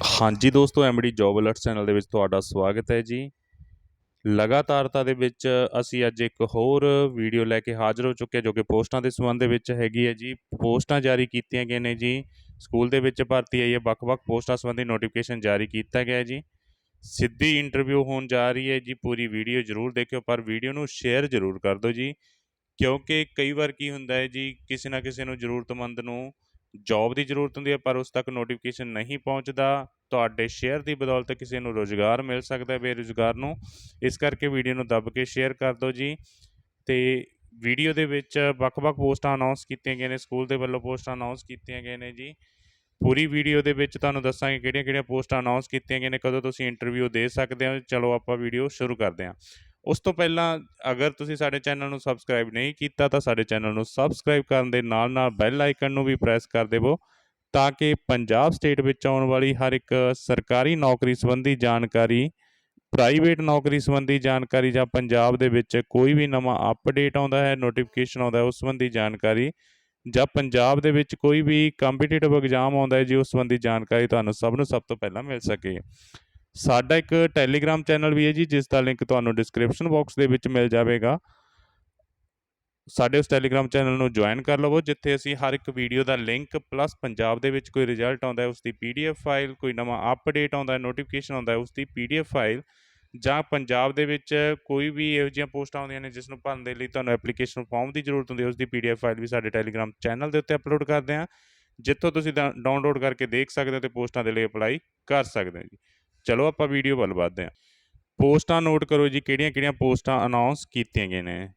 ਹਾਂਜੀ ਦੋਸਤੋ MD job alert channel ਦੇ ਵਿੱਚ ਤੁਹਾਡਾ ਸਵਾਗਤ ਹੈ ਜੀ। ਲਗਾਤਾਰਤਾ ਦੇ ਵਿੱਚ ਅਸੀਂ ਅੱਜ ਇੱਕ ਹੋਰ ਵੀਡੀਓ ਲੈ ਕੇ ਹਾਜ਼ਰ ਹੋ ਚੁੱਕੇ ਜੋ ਕਿ ਪੋਸਟਾਂ ਦੇ ਸੰਬੰਧ ਦੇ ਵਿੱਚ ਹੈਗੀ ਹੈ ਜੀ। ਪੋਸਟਾਂ ਜਾਰੀ ਕੀਤੀਆਂ ਗਈਆਂ ਨੇ ਜੀ। ਸਕੂਲ ਦੇ ਵਿੱਚ ਭਰਤੀ ਆਈ ਹੈ, ਵੱਖ-ਵੱਖ ਪੋਸਟਾਂ ਸੰਬੰਧੀ ਨੋਟੀਫਿਕੇਸ਼ਨ ਜਾਰੀ ਕੀਤਾ ਗਿਆ ਹੈ ਜੀ। ਸਿੱਧੀ ਇੰਟਰਵਿਊ ਹੋਣ ਜਾ ਰਹੀ ਹੈ ਜੀ, ਪੂਰੀ ਵੀਡੀਓ ਜ਼ਰੂਰ ਦੇਖਿਓ, ਪਰ ਵੀਡੀਓ ਨੂੰ ਸ਼ੇਅਰ ਜ਼ਰੂਰ ਕਰ ਦਿਓ ਜੀ। ਕਿਉਂਕਿ ਕਈ ਵਾਰ ਕੀ ਹੁੰਦਾ ਹੈ ਜੀ, ਕਿਸੇ ਨਾ ਕਿਸੇ ਨੂੰ ਜ਼ਰੂਰਤਮੰਦ ਨੂੰ ਜੌਬ ਦੀ ਜ਼ਰੂਰਤ ਹੁੰਦੀ ਹੈ, ਪਰ ਉਸ ਤੱਕ ਨੋਟੀਫਿਕੇਸ਼ਨ ਨਹੀਂ ਪਹੁੰਚਦਾ, ਤੁਹਾਡੇ ਸ਼ੇਅਰ ਦੀ ਬਦੌਲਤ ਕਿਸੇ ਨੂੰ ਰੋਜ਼ਗਾਰ ਮਿਲ ਸਕਦਾ ਹੈ ਬੇਰੁਜ਼ਗਾਰ ਨੂੰ। ਇਸ ਕਰਕੇ ਵੀਡੀਓ ਨੂੰ ਦੱਬ ਕੇ ਸ਼ੇਅਰ ਕਰ ਦਿਓ ਜੀ। ਤੇ ਵੀਡੀਓ ਦੇ ਵਿੱਚ ਵੱਖ-ਵੱਖ ਪੋਸਟਾਂ ਅਨਾਉਂਸ ਕੀਤੀਆਂ ਗਈਆਂ ਨੇ ਸਕੂਲ ਦੇ ਵੱਲੋਂ ਪੋਸਟਾਂ ਅਨਾਉਂਸ ਕੀਤੀਆਂ ਗਈਆਂ ਨੇ ਜੀ। ਪੂਰੀ ਵੀਡੀਓ ਦੇ ਵਿੱਚ ਤੁਹਾਨੂੰ ਦੱਸਾਂਗੇ ਕਿਹੜੀਆਂ-ਕਿਹੜੀਆਂ ਪੋਸਟਾਂ ਅਨਾਉਂਸ ਕੀਤੀਆਂ ਗਈਆਂ ਨੇ, ਕਦੋਂ ਤੁਸੀਂ ਇੰਟਰਵਿਊ ਦੇ ਸਕਦੇ ਹੋ। ਚਲੋ ਆਪਾਂ ਵੀਡੀਓ ਸ਼ੁਰੂ ਕਰਦੇ ਹਾਂ। ਉਸ ਤੋਂ ਪਹਿਲਾਂ ਅਗਰ ਤੁਸੀਂ ਸਾਡੇ ਚੈਨਲ ਨੂੰ ਸਬਸਕ੍ਰਾਈਬ ਨਹੀਂ ਕੀਤਾ ਤਾਂ ਸਾਡੇ ਚੈਨਲ ਨੂੰ ਸਬਸਕ੍ਰਾਈਬ ਕਰਨ ਦੇ ਨਾਲ-ਨਾਲ ਬੈਲ ਆਈਕਨ ਨੂੰ ਵੀ ਪ੍ਰੈਸ ਕਰ ਦੇਵੋ ਤਾਂ ਕਿ ਪੰਜਾਬ ਸਟੇਟ ਵਿੱਚ ਆਉਣ ਵਾਲੀ ਹਰ ਇੱਕ ਸਰਕਾਰੀ ਨੌਕਰੀ ਸੰਬੰਧੀ ਜਾਣਕਾਰੀ ਪ੍ਰਾਈਵੇਟ ਨੌਕਰੀ ਸੰਬੰਧੀ ਜਾਣਕਾਰੀ ਜਾਂ ਪੰਜਾਬ ਦੇ ਵਿੱਚ ਕੋਈ ਵੀ ਨਵਾਂ ਅਪਡੇਟ ਆਉਂਦਾ ਹੈ ਨੋਟੀਫਿਕੇਸ਼ਨ ਆਉਂਦਾ ਹੈ, ਉਸ ਸੰਬੰਧੀ ਜਾਣਕਾਰੀ ਜਾਂ ਪੰਜਾਬ ਦੇ ਵਿੱਚ ਕੋਈ ਵੀ ਕੰਪੀਟੀਟਿਵ ਐਗਜ਼ਾਮ ਆਉਂਦਾ ਹੈ ਜੀ, ਉਸ ਸੰਬੰਧੀ ਜਾਣਕਾਰੀ ਤੁਹਾਨੂੰ ਸਭ ਨੂੰ ਸਭ ਤੋਂ ਪਹਿਲਾਂ ਮਿਲ ਸਕੇ। ਸਾਡਾ ਇੱਕ ਟੈਲੀਗ੍ਰਾਮ ਚੈਨਲ ਵੀ ਹੈ ਜੀ, ਜਿਸ ਦਾ ਲਿੰਕ ਤੁਹਾਨੂੰ ਡਿਸਕ੍ਰਿਪਸ਼ਨ ਬਾਕਸ ਦੇ ਵਿੱਚ ਮਿਲ ਜਾਵੇਗਾ। ਸਾਡੇ ਉਸ ਟੈਲੀਗ੍ਰਾਮ ਚੈਨਲ ਨੂੰ ਜੁਆਇਨ ਕਰ ਲਵੋ, ਜਿੱਥੇ ਅਸੀਂ ਹਰ ਇੱਕ ਵੀਡੀਓ ਦਾ ਲਿੰਕ ਪਲੱਸ ਪੰਜਾਬ ਦੇ ਵਿੱਚ ਕੋਈ ਰਿਜ਼ਲਟ ਆਉਂਦਾ ਹੈ, ਉਸ ਦੀ ਪੀਡੀਐਫ ਫਾਈਲ ਕੋਈ ਨਵਾਂ ਅਪਡੇਟ ਆਉਂਦਾ ਹੈ ਨੋਟੀਫਿਕੇਸ਼ਨ ਆਉਂਦਾ ਹੈ, ਉਸ ਦੀ ਪੀਡੀਐਫ ਫਾਈਲ ਜਾਂ ਪੰਜਾਬ ਦੇ ਵਿੱਚ ਕੋਈ ਵੀ ਇਹੋ ਜਿਹੀਆਂ ਪੋਸਟਾਂ ਆਉਂਦੀਆਂ ਨੇ ਜਿਸ ਨੂੰ ਭਰਨ ਦੇ ਲਈ ਤੁਹਾਨੂੰ ਐਪਲੀਕੇਸ਼ਨ ਫਾਰਮ ਦੀ ਜ਼ਰੂਰਤ ਹੁੰਦੀ ਹੈ, ਉਸ ਦੀ ਪੀਡੀਐਫ ਫਾਈਲ ਵੀ ਸਾਡੇ ਟੈਲੀਗ੍ਰਾਮ ਚੈਨਲ ਦੇ ਉੱਤੇ ਅਪਲੋਡ ਕਰਦੇ ਹਾਂ। ਜਿੱਥੋਂ ਤੁਸੀਂ ਡਾਊਨਲੋਡ ਕਰਕੇ ਦੇਖ ਸਕਦੇ ਹੋ ਤੇ ਪੋਸਟਾਂ ਦੇ ਲਈ ਅਪਲਾਈ ਕਰ ਸਕਦੇ ਹੋ ਜੀ। ਚਲੋ ਆਪਾਂ ਵੀਡੀਓ ਵੱਲ ਵਧਦੇ ਹਾਂ। ਪੋਸਟਾਂ ਨੋਟ ਕਰੋ ਜੀ, ਕਿਹੜੀਆਂ-ਕਿਹੜੀਆਂ ਪੋਸਟਾਂ ਅਨਾਉਂਸ ਕੀਤੀਆਂ ਗਈਆਂ ਨੇ।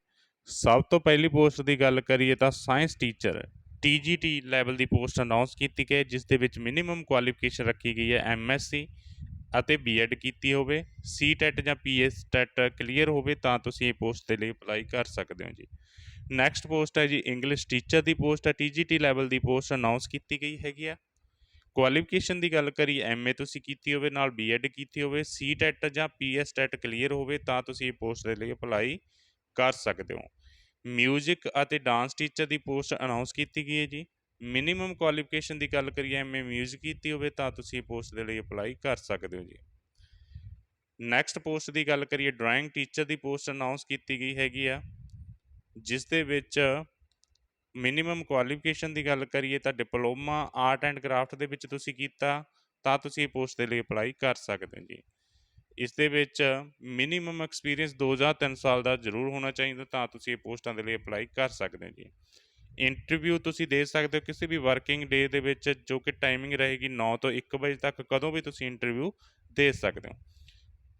ਸਭ ਤੋਂ ਪਹਿਲੀ ਪੋਸਟ ਦੀ ਗੱਲ ਕਰੀਏ ਤਾਂ ਸਾਇੰਸ ਟੀਚਰ ਟੀਜੀਟੀ ਲੈਵਲ ਦੀ ਪੋਸਟ ਅਨਾਉਂਸ ਕੀਤੀ ਗਈ ਜਿਸ ਦੇ ਵਿੱਚ ਮਿਨੀਮਮ ਕੁਆਲੀਫਿਕੇਸ਼ਨ ਰੱਖੀ ਗਈ ਹੈ ਐਮਐਸਸੀ ਅਤੇ ਬੀਐਡ ਕੀਤੀ ਹੋਵੇ। ਸੀਟੈਟ ਜਾਂ ਪੀਐਸਟੈਟ ਕਲੀਅਰ ਹੋਵੇ ਤਾਂ ਤੁਸੀਂ ਇਹ ਪੋਸਟ ਦੇ ਲਈ ਅਪਲਾਈ ਕਰ ਸਕਦੇ ਹੋ ਜੀ। ਨੈਕਸਟ ਪੋਸਟ ਹੈ ਜੀ ਇੰਗਲਿਸ਼ ਟੀਚਰ ਦੀ ਪੋਸਟ ਹੈ। ਟੀਜੀਟੀ ਲੈਵਲ ਦੀ ਪੋਸਟ ਅਨਾਉਂਸ ਕੀਤੀ ਗਈ ਹੈਗੀ ਆ ਕੁਆਲੀਫਿਕੇਸ਼ਨ ਦੀ ਗੱਲ ਕਰੀ ਐਮਏ ਤੁਸੀਂ ਕੀਤੀ ਹੋਵੇ, ਨਾਲ ਬੀਐਡ ਕੀਤੀ ਹੋਵੇ ਸੀਟੈਟ ਜਾਂ ਪੀਐਸਟੈਟ ਕਲੀਅਰ ਹੋਵੇ, ਤਾਂ ਤੁਸੀਂ ਇਹ ਪੋਸਟ ਦੇ ਲਈ ਅਪਲਾਈ ਕਰ ਸਕਦੇ ਹੋ। ਮਿਊਜ਼ਿਕ ਅਤੇ ਡਾਂਸ ਟੀਚਰ ਦੀ ਪੋਸਟ ਅਨਾਉਂਸ ਕੀਤੀ ਗਈ ਹੈ ਜੀ। ਮਿਨੀਮਮ ਕੁਆਲੀਫਿਕੇਸ਼ਨ ਦੀ ਗੱਲ ਕਰੀਏ ਐਮਏ ਮਿਊਜ਼ਿਕ ਕੀਤੀ ਹੋਵੇ, ਤਾਂ ਤੁਸੀਂ ਇਹ ਪੋਸਟ ਦੇ ਲਈ ਅਪਲਾਈ ਕਰ ਸਕਦੇ ਹੋ ਜੀ। ਨੈਕਸਟ ਪੋਸਟ ਦੀ ਗੱਲ ਕਰੀਏ ਡਰਾਇੰਗ ਟੀਚਰ ਦੀ ਪੋਸਟ ਅਨਾਉਂਸ ਕੀਤੀ ਗਈ ਹੈਗੀ ਆ, ਜਿਸ ਦੇ ਵਿੱਚ ਮਿਨੀਮਮ ਕੁਆਲੀਫਿਕੇਸ਼ਨ ਦੀ ਗੱਲ ਕਰੀਏ ਤਾਂ ਡਿਪਲੋਮਾ ਆਰਟ ਐਂਡ ਕਰਾਫਟ ਦੇ ਵਿੱਚ ਤੁਸੀਂ ਕੀਤਾ, ਤਾਂ ਤੁਸੀਂ ਇਹ ਪੋਸਟ ਦੇ ਲਈ ਅਪਲਾਈ ਕਰ ਸਕਦੇ ਹੋ ਜੀ। ਇਸ ਦੇ ਵਿੱਚ ਮਿਨੀਮਮ ਐਕਸਪੀਰੀਅੰਸ 2 ਜਾਂ 3 ਸਾਲ ਦਾ ਜ਼ਰੂਰ ਹੋਣਾ ਚਾਹੀਦਾ, ਤਾਂ ਤੁਸੀਂ ਇਹ ਪੋਸਟਾਂ ਦੇ ਲਈ ਅਪਲਾਈ ਕਰ ਸਕਦੇ ਹੋ ਜੀ। ਇੰਟਰਵਿਊ ਤੁਸੀਂ ਦੇ ਸਕਦੇ ਹੋ ਕਿਸੇ ਵੀ ਵਰਕਿੰਗ ਡੇ ਦੇ ਵਿੱਚ, ਜੋ ਕਿ ਟਾਈਮਿੰਗ ਰਹੇਗੀ 9 ਤੋਂ 1 ਵਜੇ ਤੱਕ, ਕਦੋਂ ਵੀ ਤੁਸੀਂ ਇੰਟਰਵਿਊ ਦੇ ਸਕਦੇ ਹੋ।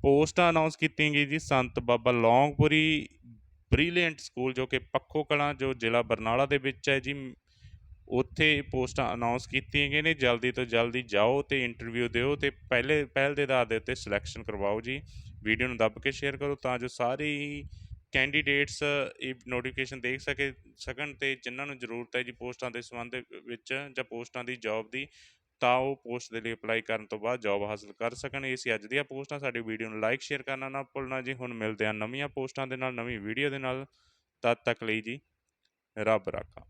ਪੋਸਟਾਂ ਅਨਾਉਂਸ ਕੀਤੀਆਂ ਗਈ ਜੀ, ਸੰਤ ਬਾਬਾ ਲੌਂਗਪੁਰੀ ਬ੍ਰਿਲੀਅੰਟ ਸਕੂਲ ਜੋ ਕਿ ਪੱਖੋ ਕਲਾਂ ਜੋ ਜ਼ਿਲ੍ਹਾ ਬਰਨਾਲਾ ਦੇ ਵਿੱਚ ਹੈ ਜੀ, ਉੱਥੇ ਪੋਸਟਾਂ ਅਨਾਉਂਸ ਕੀਤੀਆਂ ਗਈਆਂ ਨੇ। ਜਲਦੀ ਤੋਂ ਜਲਦੀ ਜਾਓ ਤੇ ਇੰਟਰਵਿਊ ਦਿਓ ਤੇ ਪਹਿਲੇ, ਪਹਿਲ ਦੇ ਆਧਾਰ ਦੇ ਉੱਤੇ ਸਿਲੈਕਸ਼ਨ ਕਰਵਾਓ ਜੀ। ਵੀਡੀਓ ਨੂੰ ਦੱਬ ਕੇ ਸ਼ੇਅਰ ਕਰੋ ਤਾਂ ਜੋ ਸਾਰੇ ਹੀ ਕੈਂਡੀਡੇਟਸ ਇਹ ਨੋਟੀਫਿਕੇਸ਼ਨ ਦੇਖ ਸਕੇ, ਸਕਣ ਤੇ ਜਿਨ੍ਹਾਂ ਨੂੰ ਜ਼ਰੂਰਤ ਹੈ ਜੀ ਪੋਸਟਾਂ ਦੇ ਸੰਬੰਧ ਵਿੱਚ ਜਾਂ ਪੋਸਟਾਂ ਦੀ ਜੌਬ ਦੀ। ਤਾਂ ਉਹ ਪੋਸਟ ਦੇ ਲਈ ਅਪਲਾਈ ਕਰਨ ਤੋਂ ਬਾਅਦ ਜੌਬ ਹਾਸਲ ਕਰ ਸਕਣ। ਇਹ ਸੀ ਅੱਜ ਦੀਆਂ ਪੋਸਟਾਂ। ਸਾਡੀ ਵੀਡੀਓ ਨੂੰ ਲਾਈਕ, ਸ਼ੇਅਰ ਕਰਨਾ ਨਾ ਭੁੱਲਣਾ ਜੀ। ਹੁਣ ਮਿਲਦੇ ਹਾਂ ਨਵੀਆਂ ਪੋਸਟਾਂ ਦੇ ਨਾਲ, ਨਵੀਂ ਵੀਡੀਓ ਦੇ ਨਾਲ। ਤਦ ਤੱਕ ਲਈ ਜੀ, ਰੱਬ ਰਾਖਾ।